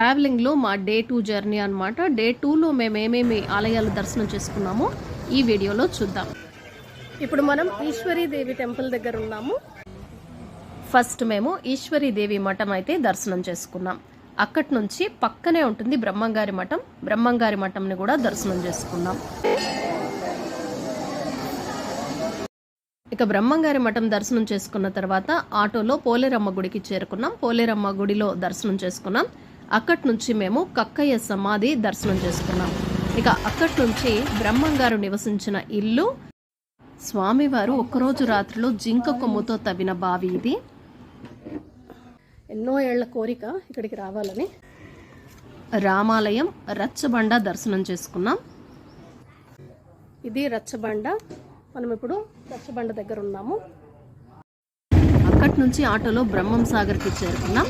ట్రావెలింగ్లో మా day two journey అన్నమాట. Day టూలో మేము ఏమేమి ఆలయాలు దర్శనం చేసుకున్నామో ఈ వీడియోలో చూద్దాం. ఇప్పుడు మనం ఈశ్వరీదేవి టెంపుల్ దగ్గర ఉన్నాము. ఫస్ట్ మేము ఈశ్వరీదేవి మఠం అయితే దర్శనం చేసుకున్నాం. అక్కడి నుంచి పక్కనే ఉంటుంది బ్రహ్మంగారి మఠం. బ్రహ్మంగారి మఠంని కూడా దర్శనం చేసుకున్నాం. ఇక బ్రహ్మంగారి మఠం దర్శనం చేసుకున్న తర్వాత ఆటోలో పోలేరమ్మ గుడికి చేరుకున్నాం. పోలేరమ్మ గుడిలో దర్శనం చేసుకున్నాం. అక్కడి నుంచి మేము కక్కయ్య సమాధి దర్శనం చేసుకున్నాం. ఇక అక్కడి నుంచి బ్రహ్మంగారు నివసించిన ఇల్లు స్వామివారు ఒక్కరోజు రాత్రిలో జింక కొమ్ముతో తవ్విన బావి ఇది. ఎన్నో ఏళ్ళ కోరిక ఇక్కడికి రావాలని. రామాలయం రచ్చబండ దర్శనం చేసుకున్నాం. ఇది రచ్చబండ. మనం ఇప్పుడు రచ్చబండ దగ్గర ఉన్నాము. అక్కడి నుంచి ఆటోలో బ్రహ్మం సాగర్కి చేరుకున్నాం.